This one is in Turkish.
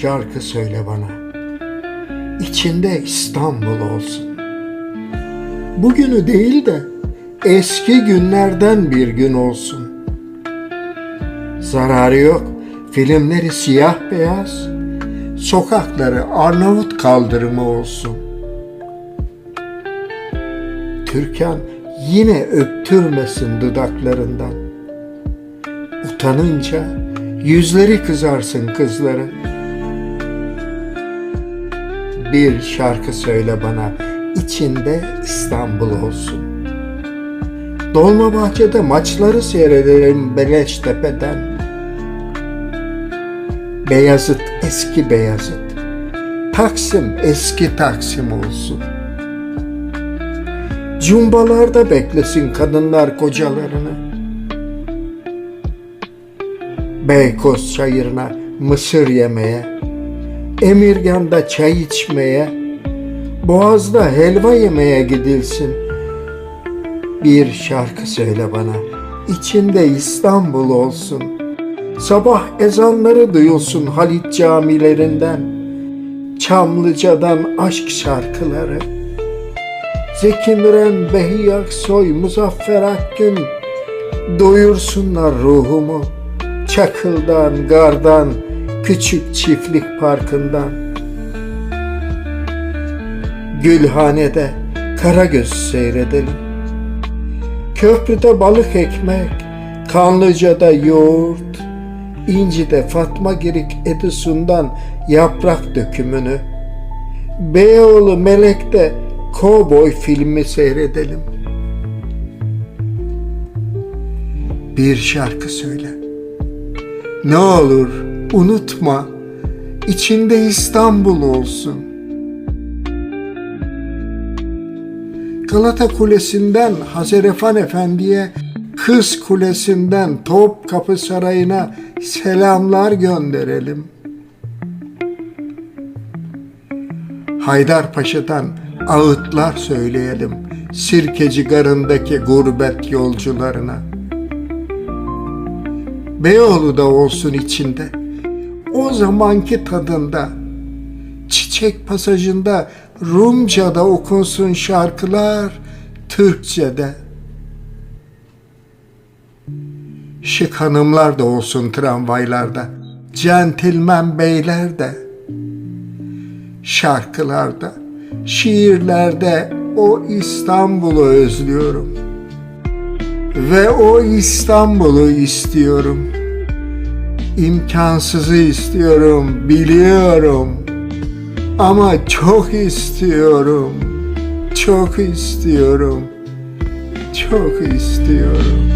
şarkı söyle bana. İçinde İstanbul olsun. Bugünü değil de eski günlerden bir gün olsun. Zararı yok. Filmleri siyah beyaz. Sokakları Arnavut kaldırımı olsun. Türkan yine öptürmesin dudaklarından. Utanınca yüzleri kızarsın kızların. Bir şarkı söyle bana, içinde İstanbul olsun. Dolmabahçe'de maçları seyrederim Beleştepe'den. Beyazıt eski Beyazıt. Taksim eski Taksim olsun. Cumbalarda beklesin kadınlar kocalarını. Beykoz çayırına mısır yemeye, Emirgan'da çay içmeye, Boğaz'da helva yemeye gidilsin. Bir şarkı söyle bana, içinde İstanbul olsun. Sabah ezanları duyulsun Halit camilerinden, Çamlıca'dan aşk şarkıları. Zeki Müren, Behi Aksoy, Muzaffer Akgün doyursunlar ruhumu. Çakıldan, gardan, küçük çiftlik parkından. Gülhanede Karagöz seyredelim. Köprüde balık ekmek, Kanlıca'da yoğurt, İnci'de Fatma Girik Edison'dan yaprak dökümünü, Beyoğlu Melek'te Kovboy filmi seyredelim. Bir şarkı söyle. Ne olur unutma, içinde İstanbul olsun. Galata Kulesi'nden Hazarefan Efendi'ye, Kız Kulesi'nden Topkapı Sarayı'na selamlar gönderelim. Haydarpaşa'dan ağıtlar söyleyelim Sirkeci Garı'ndaki gurbet yolcularına. Beyoğlu da olsun içinde, o zamanki tadında, çiçek pasajında Rumca'da okunsun şarkılar, Türkçe'de. Şık hanımlar da olsun tramvaylarda, centilmen beyler de. Şarkılarda, şiirlerde o İstanbul'u özlüyorum. Ve o İstanbul'u istiyorum. İmkansızı istiyorum, biliyorum. Ama çok istiyorum. Çok istiyorum. Çok istiyorum.